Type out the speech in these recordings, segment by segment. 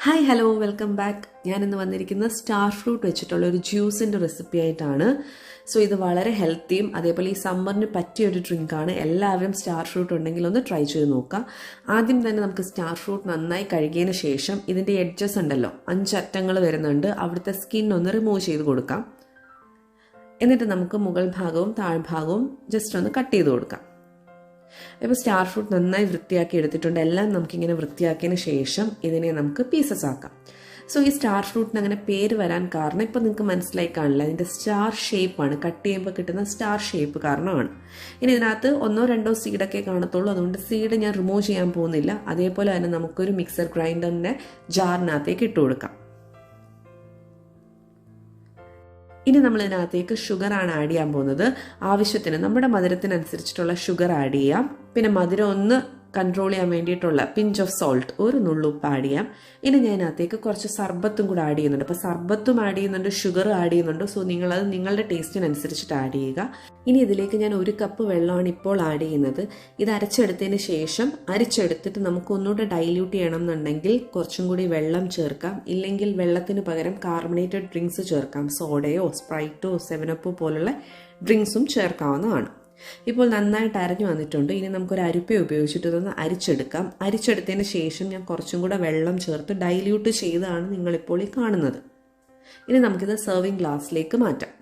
Hi hello welcome back ഞാനിന്ന് വന്നിരിക്കുന്ന star fruit വെച്ചിട്ടുള്ള ഒരു ജ്യൂസിന്റെ റെസിപ്പി ആയിട്ടാണ്. സോ ഇത് വളരെ ഹെൽത്തിയും അതേപോലെ ഈ സമ്മറിന് പറ്റിയ ഒരു ഡ്രിങ്കാണ് എല്ലാവരും സ്റ്റാർ ഫ്രൂട്ട് ഉണ്ടെങ്കിൽ ഒന്ന് ട്രൈ ചെയ്ത് നോക്കാം. ആദ്യം തന്നെ നമുക്ക് സ്റ്റാർ ഫ്രൂട്ട് നന്നായി കഴുകിയതിന് ശേഷം ഇതിന്റെ എഡ്ജസ് ഉണ്ടല്ലോ അഞ്ചറ്റങ്ങൾ വരുന്നുണ്ട്. അവിടുത്തെ സ്കിൻ ഒന്ന് റിമൂവ് ചെയ്ത് കൊടുക്കാം. എന്നിട്ട് നമുക്ക് മുകൾ ഭാഗവും താഴ്ഭാഗവും ജസ്റ്റ് ഒന്ന് കട്ട് ചെയ്ത് കൊടുക്കാം. ഇപ്പോൾ സ്റ്റാർ ഫ്രൂട്ട് നന്നായി വൃത്തിയാക്കി എടുത്തിട്ടുണ്ട്. എല്ലാം നമുക്കിങ്ങനെ വൃത്തിയാക്കിയതിന് ശേഷം ഇതിനെ നമുക്ക് പീസസ് ആക്കാം. സോ ഈ സ്റ്റാർ ഫ്രൂട്ടിന് അങ്ങനെ പേര് വരാൻ കാരണം ഇപ്പം നിങ്ങൾക്ക് മനസ്സിലായി കാണില്ല. അതിന്റെ സ്റ്റാർ ഷേപ്പാണ് കട്ട് ചെയ്യുമ്പോൾ കിട്ടുന്ന സ്റ്റാർ ഷേപ്പ് കാരണമാണ്. ഇനി ഇതിനകത്ത് ഒന്നോ രണ്ടോ സീഡൊക്കെ കാണത്തുള്ളൂ. അതുകൊണ്ട് സീഡ് ഞാൻ റിമൂവ് ചെയ്യാൻ പോകുന്നില്ല. അതേപോലെ തന്നെ നമുക്കൊരു മിക്സർ ഗ്രൈൻഡറിന്റെ ജാറിനകത്തേക്ക് ഇട്ട് കൊടുക്കാം. ഇനി നമ്മൾ ഇതിനകത്തേക്ക് ഷുഗറാണ് ആഡ് ചെയ്യാൻ പോകുന്നത്. ആവശ്യത്തിന് നമ്മുടെ മധുരത്തിനനുസരിച്ചിട്ടുള്ള ഷുഗർ ആഡ് ചെയ്യാം. പിന്നെ മധുരം ഒന്ന് കൺട്രോൾ ചെയ്യാൻ വേണ്ടിയിട്ടുള്ള പിഞ്ച് ഓഫ് സോൾട്ട് ഒരു നുള്ളുപ്പ് ആഡ് ചെയ്യാം. ഇനി ഞാൻ അതിനകത്തേക്ക് കുറച്ച് സർബത്തും കൂടെ ആഡ് ചെയ്യുന്നുണ്ട്. അപ്പോൾ സർബത്തും ആഡ് ചെയ്യുന്നുണ്ട് ഷുഗർ ആഡ് ചെയ്യുന്നുണ്ട്. സോ നിങ്ങളത് നിങ്ങളുടെ ടേസ്റ്റിനനുസരിച്ചിട്ട് ആഡ് ചെയ്യുക. ഇനി ഇതിലേക്ക് ഞാൻ ഒരു കപ്പ് വെള്ളമാണ് ഇപ്പോൾ ആഡ് ചെയ്യുന്നത്. ഇത് അരച്ചെടുത്തതിന് ശേഷം അരച്ചെടുത്തിട്ട് നമുക്ക് ഒന്നുകൂടെ ഡൈല്യൂട്ട് ചെയ്യണം എന്നുണ്ടെങ്കിൽ കുറച്ചും കൂടി വെള്ളം ചേർക്കാം. ഇല്ലെങ്കിൽ വെള്ളത്തിന് പകരം കാർബണേറ്റഡ് ഡ്രിങ്ക്സ് ചേർക്കാം. സോഡയോ സ്പ്രൈറ്റോ സെവനപ്പോ പോലുള്ള ഡ്രിങ്ക്സും ചേർക്കാവുന്നതാണ്. ഇപ്പോൾ നന്നായിട്ട് അരഞ്ഞു വന്നിട്ടുണ്ട്. ഇനി നമുക്കൊരു അരിപ്പ ഉപയോഗിച്ചിട്ട് ഇതൊന്ന് അരിച്ചെടുക്കാം. അരിച്ചെടുത്തതിന് ശേഷം ഞാൻ കുറച്ചും കൂടെ വെള്ളം ചേർത്ത് ഡൈല്യൂട്ട് ചെയ്താണ് നിങ്ങളിപ്പോൾ ഈ കാണുന്നത്. ഇനി നമുക്കിത് സെർവിങ് ഗ്ലാസ്സിലേക്ക് മാറ്റാം.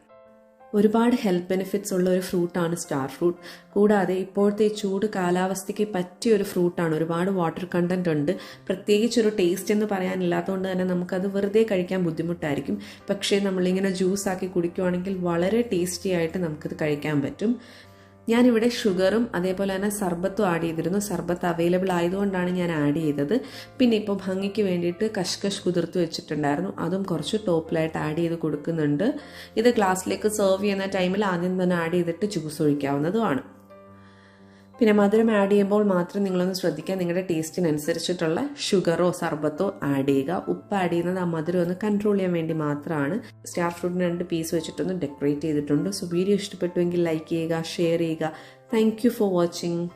ഒരുപാട് ഹെൽത്ത് ബെനിഫിറ്റ്സ് ഉള്ള ഒരു ഫ്രൂട്ടാണ് സ്റ്റാർ ഫ്രൂട്ട് കൂടാതെ ഇപ്പോഴത്തെ ചൂട് കാലാവസ്ഥയ്ക്ക് പറ്റിയ ഒരു ഫ്രൂട്ടാണ് ഒരുപാട് വാട്ടർ കണ്ടന്റ് ഉണ്ട്. പ്രത്യേകിച്ച് ഒരു ടേസ്റ്റ് എന്ന് പറയാനില്ലാത്തതുകൊണ്ട് തന്നെ നമുക്കത് വെറുതെ കഴിക്കാൻ ബുദ്ധിമുട്ടായിരിക്കും. പക്ഷേ നമ്മളിങ്ങനെ ജ്യൂസ് ആക്കി കുടിക്കുവാണെങ്കിൽ വളരെ ടേസ്റ്റി ആയിട്ട് നമുക്കത് കഴിക്കാൻ പറ്റും. ഞാനിവിടെ ഷുഗറും അതേപോലെ തന്നെ സർബത്തും ആഡ് ചെയ്തിരുന്നു. സർബത്ത് അവൈലബിൾ ആയതുകൊണ്ടാണ് ഞാൻ ആഡ് ചെയ്തത്. പിന്നെ ഇപ്പോൾ ഭംഗിക്ക് വേണ്ടിയിട്ട് കഷ്കഷ് കുതിർത്ത് വെച്ചിട്ടുണ്ടായിരുന്നു. അതും കുറച്ച് ടോപ്പിലായിട്ട് ആഡ് ചെയ്ത് കൊടുക്കുന്നുണ്ട്. ഇത് ഗ്ലാസ്സിലേക്ക് സെർവ് ചെയ്യുന്ന ടൈമിൽ ആദ്യം തന്നെ ആഡ് ചെയ്തിട്ട് ജ്യൂസ് ഒഴിക്കാവുന്നതുമാണ്. പിന്നെ മധുരം ആഡ് ചെയ്യുമ്പോൾ മാത്രം നിങ്ങളൊന്ന് ശ്രദ്ധിക്കുക നിങ്ങളുടെ ടേസ്റ്റിനനുസരിച്ചിട്ടുള്ള ഷുഗറോ സർബത്തോ ആഡ് ചെയ്യുക. ഉപ്പ് ആഡ് ചെയ്യുന്നത് ആ മധുരം ഒന്ന് കൺട്രോൾ ചെയ്യാൻ വേണ്ടി മാത്രമാണ്. സ്റ്റാർ ഫ്രൂട്ടിന് രണ്ട് പീസ് വെച്ചിട്ടൊന്ന് ഡെക്കറേറ്റ് ചെയ്തിട്ടുണ്ട്. സോ വീഡിയോ ഇഷ്ടപ്പെട്ടുവെങ്കിൽ ലൈക്ക് ചെയ്യുക ഷെയർ ചെയ്യുക. Thank for watching